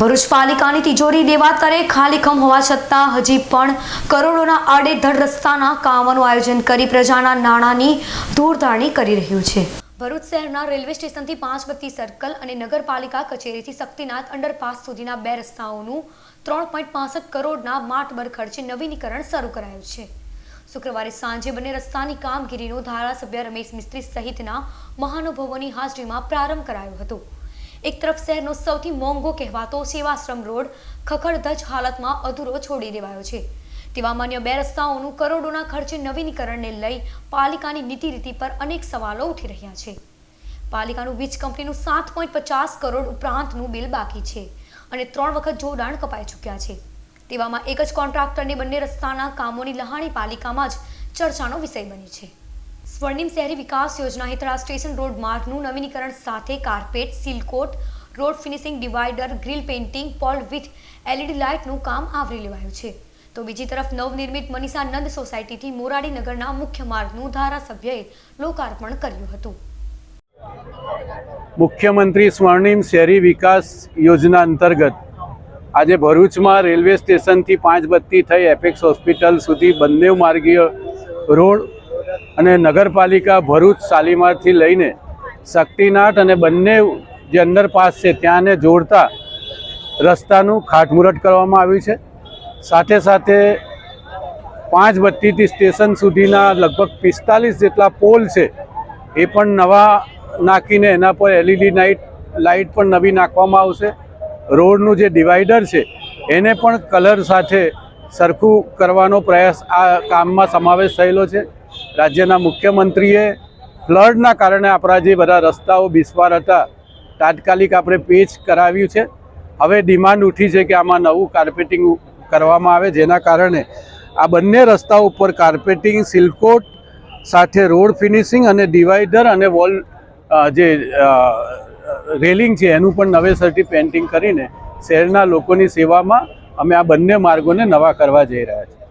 ભરૂચ પાલિકાની તિજોરી દેવાતરે ખાલીખમ હોવા છતાં હજી પણ કરોડોના આડેધડ રસ્તાના કામોનું આયોજન કરી પ્રજાના નાણાંની ધૂળધારણી કરી રહ્યું છે. ભરૂચ શહેરના રેલવે સ્ટેશનથી પાંચ બત્તી સર્કલ અને નગરપાલિકા કચેરીથી શક્તિનાથ અંડરપાસ સુધીના બે રસ્તાઓનું ત્રણ પોઈન્ટ પાસઠ કરોડના માટબર ખર્ચે નવીનીકરણ શરૂ કરાયું છે. શુક્રવારે સાંજે બંને રસ્તાની કામગીરીનો ધારાસભ્ય રમેશ મિસ્ત્રી સહિતના મહાનુભાવોની હાજરીમાં પ્રારંભ કરાયો હતો. એક તરફ શહેરનો સૌથી મોંઘો કહેવાતો સેવાશ્રમ રોડ ખખડધજ હાલતમાં અધૂરો છોડી દેવાયો છે. તેવામાં અન્ય બે રસ્તાઓનું કરોડોના ખર્ચે નવીનીકરણને લઈ પાલિકાની નીતિ રીતિ પર અનેક સવાલો ઉઠી રહ્યા છે. પાલિકાનું વીજ કંપનીનું સાત પોઈન્ટ પચાસ કરોડ ઉપરાંતનું બિલ બાકી છે અને ત્રણ વખત જોડાણ કપાઈ ચૂક્યા છે. તેવામાં એક જ કોન્ટ્રાક્ટરની બંને રસ્તાના કામોની લહાણી પાલિકામાં જ ચર્ચાનો વિષય બની છે. સ્વર્ણિમ શહેરી વિકાસ યોજના હેઠળ સ્ટેશન રોડ માર્ગનું નવીનીકરણ સાથે carpet, sealcoat, road finishing divider grill painting, pole with LED લાઇટનું કામ આવરી લેવાયું છે. તો બીજી તરફ નવનિર્મિત મનીષા નંદ સોસાયટીથી મોરાડી નગરના મુખ્ય માર્ગનું ધારાસભ્યએ લોકાર્પણ કર્યું હતું. મુખ્યમંત્રી સ્વર્ણિમ શહેરી વિકાસ યોજના અંતર્ગત આજે ભરૂચમાં રેલવે સ્ટેશનથી પાંચ બત્તી થઈ એપેક્સ હોસ્પિટલ સુધી બંને માર્ગીય રોડ અને નગરપાલિકા ભરૂચ શાલીમારથી લઈને શક્તિનાથ અને બંને જે અંડરપાસ છે ત્યાંને જોડતા રસ્તાનું ખાટમુરટ કરવામાં આવ્યું છે. સાથે સાથે પાંચ બત્તીથી સ્ટેશન સુધીના લગભગ પિસ્તાલીસ જેટલા પોલ છે એ પણ નવા નાખીને એના પર એલઈડી લાઇટ લાઇટ પણ નવી નાખવામાં આવશે. રોડનું જે ડિવાઈડર છે એને પણ કલર સાથે સરખું કરવાનો પ્રયાસ આ કામમાં સમાવેશ થયેલો છે. રાજ્યના મુખ્યમંત્રીએ ફ્લડના કારણે આપણા જે બધા રસ્તાઓ બિસ્વાર હતા, તાત્કાલિક આપણે પેચ કરાવ્યું છે. હવે ડિમાન્ડ ઉઠી છે કે આમાં નવું કાર્પેટિંગ કરવામાં આવે, જેના કારણે આ બંને રસ્તા ઉપર કાર્પેટિંગ, સિલકોટ સાથે રોડ ફિનિશિંગ અને ડિવાઈડર અને વોલ જે રેલિંગ છે, એનું પણ નવેસરથી પેન્ટિંગ કરીને શહેરના લોકોની સેવામાં અમે આ બંને માર્ગોને નવા કરવા જઈ રહ્યા છીએ.